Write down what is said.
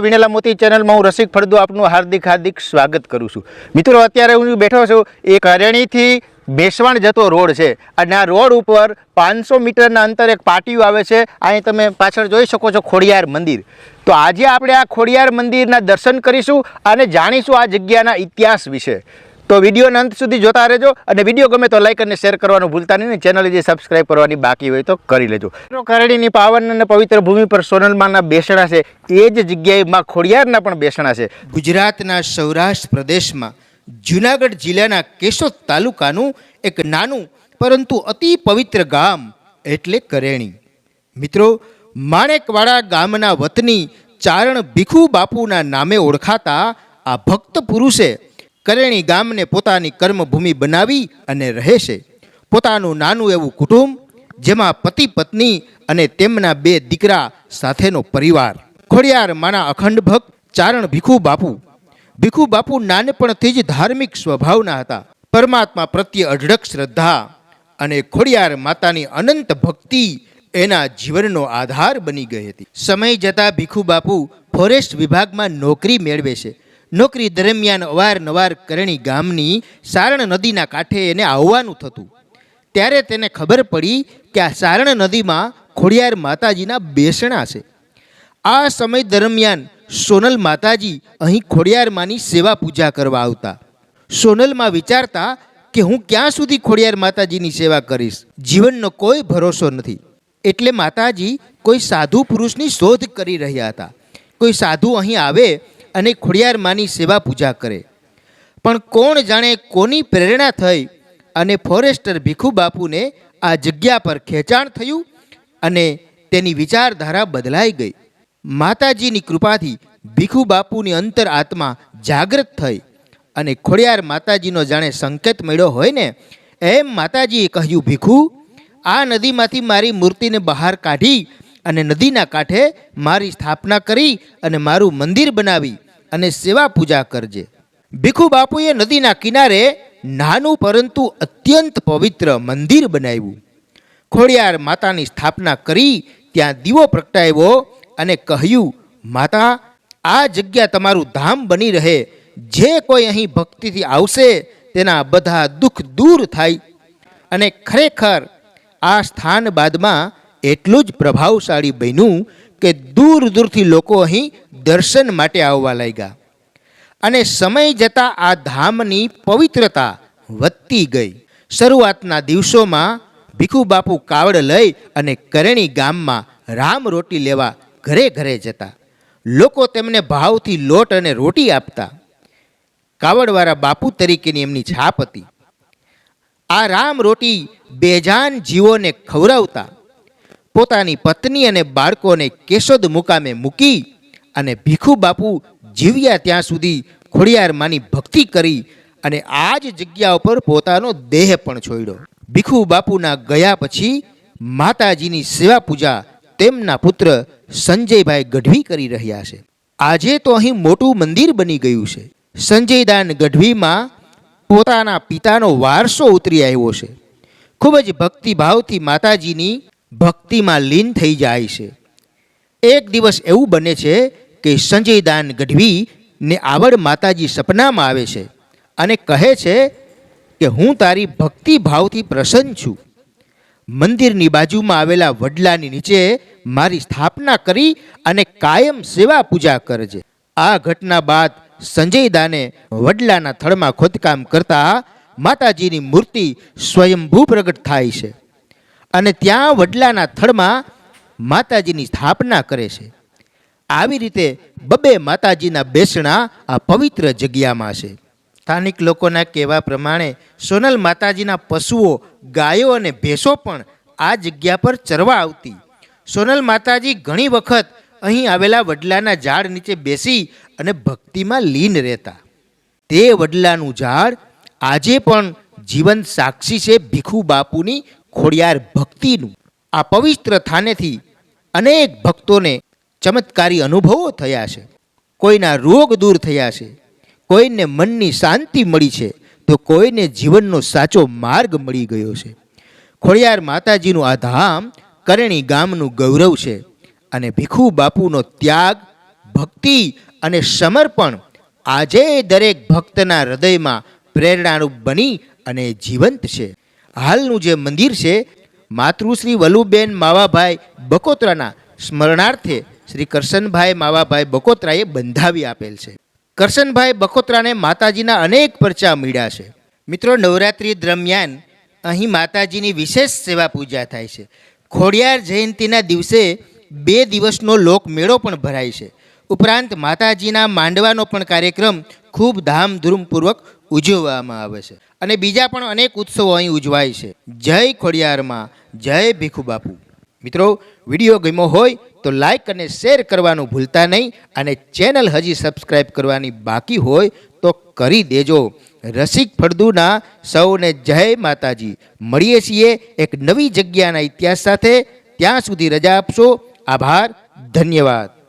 વિનેલા મોતી ચેનલમાં હું રસિક ફળદુ આપનું હાર્દિક હાર્દિક સ્વાગત કરું છું. મિત્રો, અત્યારે હું બેઠો છું એ કરણીથી બેસવાણ જતો રોડ છે. અને આ રોડ ઉપર પાંચસો મીટરના અંતરે એક પાટિયું આવે છે. અહીં તમે પાછળ જોઈ શકો છો ખોડિયાર મંદિર. તો આજે આપણે આ ખોડિયાર મંદિરના દર્શન કરીશું અને જાણીશું આ જગ્યાના ઇતિહાસ વિશે. તો વિડીયોના અંત સુધી જોતા રહેજો અને વીડિયો ગમે તો લાઇક અને શેર કરવાનું ભૂલતા નહીં ચેનલ જે સબસ્ક્રાઈબ કરવાની બાકી હોય તો કરી લેજો. કરડીની પાવન અને પવિત્ર ભૂમિ પર સોનલમાના બેસણા છે. એ જ જગ્યાએ માં ખોડિયારના પણ બેસણા છે. ગુજરાતના સૌરાષ્ટ્ર પ્રદેશમાં જુનાગઢ જિલ્લાના કેશોદ તાલુકાનું એક નાનું, પરંતુ અતિ પવિત્ર ગામ એટલે કરેણી. મિત્રો, માણેકવાડા ગામના વતની ચારણ ભીખુ બાપુના નામે ઓળખાતા આ ભક્ત પુરુષે કરેણી ગામને પોતાની કર્મભૂમિ બનાવી અને રહેશે પોતાનું નાનું એવું કુટુંબ, જેમાં પતિ પત્ની અને તેમના બે દીકરા સાથેનો પરિવાર. ખોડિયાર માના અખંડ ભક્ત ચારણ ભીખુ બાપુ. ભીખુ બાપુ નાનપણથી જ ધાર્મિક સ્વભાવના હતા. પરમાત્મા પ્રત્યે અઢળક શ્રદ્ધા અને ખોડિયાર માતાની અનંત ભક્તિ એના જીવનનો આધાર બની ગઈ હતી. સમય જતાં ભીખુ બાપુ ફોરેસ્ટ વિભાગમાં નોકરી મેળવે છે. નોકરી દરમિયાન અવારનવાર કરણી ગામની સારણ નદીના કાંઠે એને આવવાનું થતું. ત્યારે તેને ખબર પડી કે આ સારણ નદીમાં ખોડિયાર માતાજીના બેસણા છે. આ સમય દરમિયાન સોનલ માતાજી અહીં ખોડિયારમાંની સેવા પૂજા કરવા આવતા. સોનલમાં વિચારતા કે હું ક્યાં સુધી ખોડિયાર માતાજીની સેવા કરીશ? જીવનનો કોઈ ભરોસો નથી. એટલે માતાજી કોઈ સાધુ પુરુષની શોધ કરી રહ્યા હતા. કોઈ સાધુ અહીં આવે અને ખોડિયાર માની સેવા પૂજા કરે. પણ કોણ જાણે કોની પ્રેરણા થઈ અને ફોરેસ્ટર ભીખુ બાપુને આ જગ્યા પર ખેંચાણ થયું અને તેની વિચારધારા બદલાઈ ગઈ. માતાજીની કૃપાથી ભીખુ બાપુની અંતર આત્મા જાગૃત થઈ અને ખોડિયાર માતાજીનો જાણે સંકેત મળ્યો હોય ને, એમ માતાજીએ કહ્યું, ભીખુ, આ નદીમાંથી મારી મૂર્તિને બહાર કાઢી અને નદીના કાંઠે મારી સ્થાપના કરી અને મારું મંદિર બનાવી અને સેવા પૂજા કરજે. ભીખુ બાપુએ નદીના કિનારે નાનું પરંતુ અત્યંત પવિત્ર મંદિર બનાવ્યું. ખોડિયાર માતાની સ્થાપના કરી ત્યાં દીવો પ્રગટાવ્યો અને કહ્યું, માતા, આ જગ્યા તમારું ધામ બની રહે. જે કોઈ અહીં ભક્તિથી આવશે, તેના બધા દુઃખ દૂર થાય. અને ખરેખર આ સ્થાન બાદમાં એટલું જ પ્રભાવશાળી બન્યું કે દૂર દૂરથી લોકો અહીં દર્શન માટે આવવા લાગ્યા. અને સમય જતાં આ ધામની પવિત્રતા વધતી ગઈ. શરૂઆતના દિવસોમાં ભીખુ બાપુ કાવડ લઈ અને કરણી ગામમાં રામ રોટી લેવા ઘરે ઘરે જતા. લોકો તેમને ભાવથી લોટ અને રોટી આપતા. કાવડવાળા બાપુ તરીકેની એમની છાપ હતી. આ રામ રોટી બેજાન જીવોને ખવડાવતા. પોતાની પત્ની અને બાળકોને કેશોદ મુકામે મૂકી અને ભીખુ બાપુ જીવ્યા ત્યાં સુધી ખોડિયારમાંની ભક્તિ કરી અને આ જ જગ્યા ઉપર પોતાનો દેહ પણ છોડ્યો. ભીખુ બાપુના ગયા પછી માતાજીની સેવા પૂજા તેમના પુત્ર સંજયભાઈ ગઢવી કરી રહ્યા છે. આજે તો અહીં મોટું મંદિર બની ગયું છે. સંજયદાન ગઢવીમાં પોતાના પિતાનો વારસો ઉતરી આવ્યો છે. ખૂબ જ ભક્તિભાવથી માતાજીની ભક્તિમાં લીન થઈ જાય છે. એક દિવસ એવું બને છે કે સંજયદાન ગઢવી ને આવડ માતાજી સપનામાં આવે છે અને કહે છે કે હું તારી ભક્તિ ભાવથી પ્રસન્ન છું. મંદિરની બાજુમાં આવેલા વડલાની નીચે મારી સ્થાપના કરી અને કાયમ સેવા પૂજા કરજે. આ ઘટના બાદ સંજયદાને વડલાના થળમાં ખોદકામ કરતા માતાજીની મૂર્તિ સ્વયંભૂ પ્રગટ થાય છે. અને ત્યાં વડલાના થળમાં માતાજીની સ્થાપના કરે છે. આવી રીતે બબે માતાજીના બેસણા આ પવિત્ર જગ્યામાં છે. સ્થાનિક લોકોના કહેવા પ્રમાણે સોનલ માતાજીના પશુઓ, ગાયો અને ભેંસો પણ આ જગ્યા પર ચરવા આવતી. સોનલ માતાજી ઘણી વખત અહીં આવેલા વડલાના ઝાડ નીચે બેસી અને ભક્તિમાં લીન રહેતા. તે વડલાનું ઝાડ આજે પણ જીવન સાક્ષી છે ભીખુ બાપુની ખોડિયાર ભક્તિનું. આ પવિત્ર થાનેથી અનેક ભક્તોને ચમત્કારી અનુભવો થયા છે. કોઈના રોગ દૂર થયા છે. કોઈને મનની શાંતિ મળી છે, તો કોઈને જીવનનો સાચો માર્ગ મળી ગયો છે. ખોડિયાર માતાજીનું આ ધામ કરણી ગામનું ગૌરવ છે અને ભીખુ બાપુનો ત્યાગ, ભક્તિ અને સમર્પણ આજે દરેક ભક્તના હૃદયમાં પ્રેરણારૂપ બની અને જીવંત છે. હાલનું જે મંદિર છે, માતૃશ્રી વલુબેન માવાભાઈ બકોત્રાના સ્મરણાર્થે શ્રી કરશનભાઈ માવાભાઈ બકોત્રાએ બંધાવી આપેલ છે. કરશનભાઈ બકોત્રાને માતાજીના અનેક પરચા મળ્યા છે. મિત્રો, નવરાત્રિ દરમિયાન અહીં માતાજીની વિશેષ સેવા પૂજા થાય છે. ખોડિયાર જયંતિના દિવસે બે દિવસનો લોકમેળો પણ ભરાય છે. ઉપરાંત માતાજીના માંડવાનો પણ કાર્યક્રમ ખૂબ ધામધૂમપૂર્વક ઉજવવામાં આવે છે. અને બીજા પણ અનેક ઉત્સવો અહીં ઉજવાય છે. જય ખોડિયારમાં, જય ભીખુ બાપુ. મિત્રો, વીડિયો ગમ્યો હોય તો લાઈક અને શેર કરવાનું ભૂલતા નહીં અને ચેનલ હજી સબસ્ક્રાઈબ કરવાની બાકી હોય તો કરી દેજો. રસિક ફળદુના સૌને જય માતાજી. મળીએ છીએ એક નવી જગ્યાના ઇતિહાસ સાથે. ત્યાં સુધી રજા આપશો. આભાર. ધન્યવાદ.